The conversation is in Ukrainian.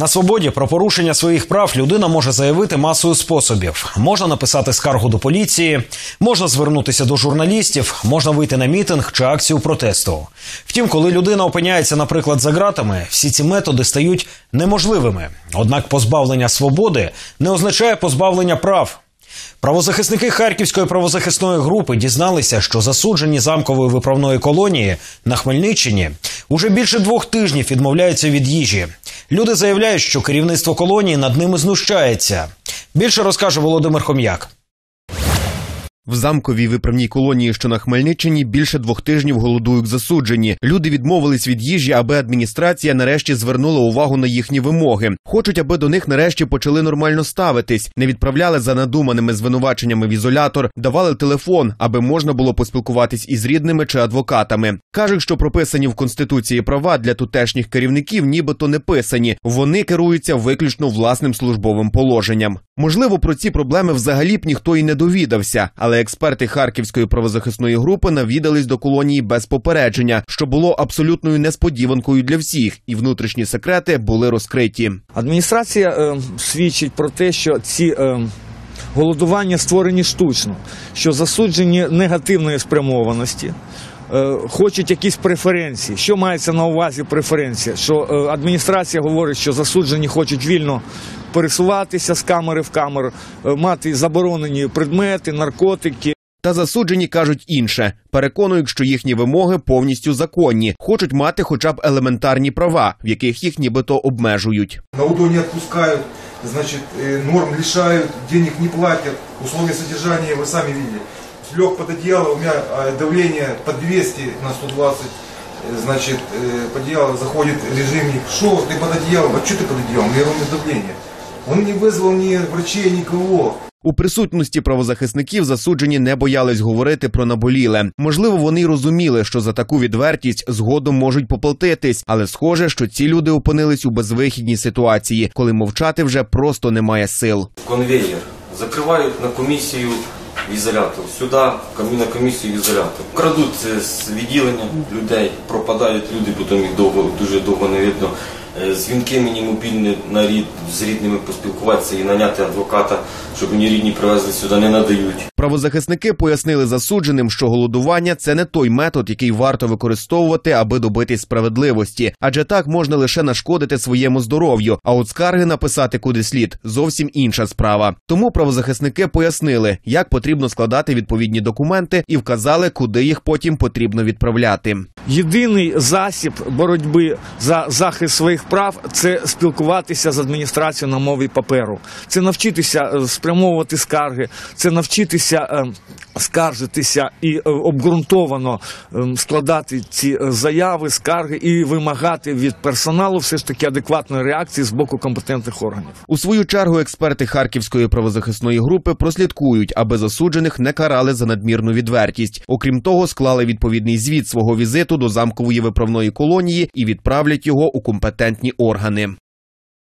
На свободі про порушення своїх прав людина може заявити масою способів. Можна написати скаргу до поліції, можна звернутися до журналістів, можна вийти на мітинг чи акцію протесту. Втім, коли людина опиняється, наприклад, за ґратами, всі ці методи стають неможливими. Однак позбавлення свободи не означає позбавлення прав. Правозахисники Харківської правозахисної групи дізналися, що засуджені замкової виправної колонії на Хмельниччині уже більше двох тижнів відмовляються від їжі. Люди заявляють, що керівництво колонії над ними знущається. Більше розкаже Володимир Хом'як. В замковій виправній колонії, що на Хмельниччині, більше двох тижнів голодують засуджені. Люди відмовились від їжі, аби адміністрація нарешті звернула увагу на їхні вимоги. Хочуть, аби до них нарешті почали нормально ставитись, не відправляли за надуманими звинуваченнями в ізолятор, давали телефон, аби можна було поспілкуватись із рідними чи адвокатами. кажуть, що прописані в конституції права для тутешніх керівників, нібито не писані. Вони керуються виключно власним службовим положенням. Можливо, про ці проблеми взагалі б ніхто і не довідався, але експерти Харківської правозахисної групи навідались до колонії без попередження, що було абсолютною несподіванкою для всіх, і внутрішні секрети були розкриті. Адміністрація е, свідчить про те, що ці е, голодування створені штучно, що засуджені негативної спрямованості. е, Хочуть якісь преференції. Що мається на увазі преференція? Що е, адміністрація говорить, що засуджені хочуть вільно пересуватися з камери в камеру, е, мати заборонені предмети, наркотики. Та засуджені кажуть інше, переконують, що їхні вимоги повністю законні, хочуть мати хоча б елементарні права, в яких їх нібито обмежують. На УДО не отпускают, значит, э, норм лишают, денег не платят, условия содержания вы сами видели. Лег под одеяло, у меня э, давление под 200 на 120, э, значит, э, под одеяло заходит режимник, что ты под одеялом, а что ты под одеялом, у меня ровное давление. Он не вызвал ни врачей, никого. У присутності правозахисників засуджені не боялись говорити про наболіле. Можливо, вони й розуміли, що за таку відвертість згодом можуть поплатитись, але схоже, що ці люди опинились у безвихідній ситуації, коли мовчати вже просто немає сил. конвейер. Закривають на комісію в ізолятор. Сюди на комісію в ізолятор. Крадуть з відділення людей, пропадають люди, потім їх довго, дуже довго не видно. Е, Дзвінки мені мобільні на рід з рідними поспілкуватися і наняти адвоката, щоб мені рідні привезли сюди, не надають. Правозахисники пояснили засудженим, що голодування це не той метод, який варто використовувати, аби добитись справедливості, адже так можна лише нашкодити своєму здоров'ю. А от скарги написати куди слід зовсім інша справа. Тому правозахисники пояснили, як потрібно складати відповідні документи, і вказали, куди їх потім потрібно відправляти. Єдиний засіб боротьби за захист своїх прав це спілкуватися з адміністрацією на мові паперу. Це навчитися е, спрямовувати скарги, це навчитися е, скаржитися і е, обґрунтовано е, складати ці е, заяви, скарги і вимагати від персоналу все ж таки адекватної реакції з боку компетентних органів. У свою чергу експерти Харківської правозахисної групи прослідкують, аби засуджених не карали за надмірну відвертість. Окрім того, склали відповідний звіт свого візиту до замкової виправної колонії і відправлять його у компетентні органи.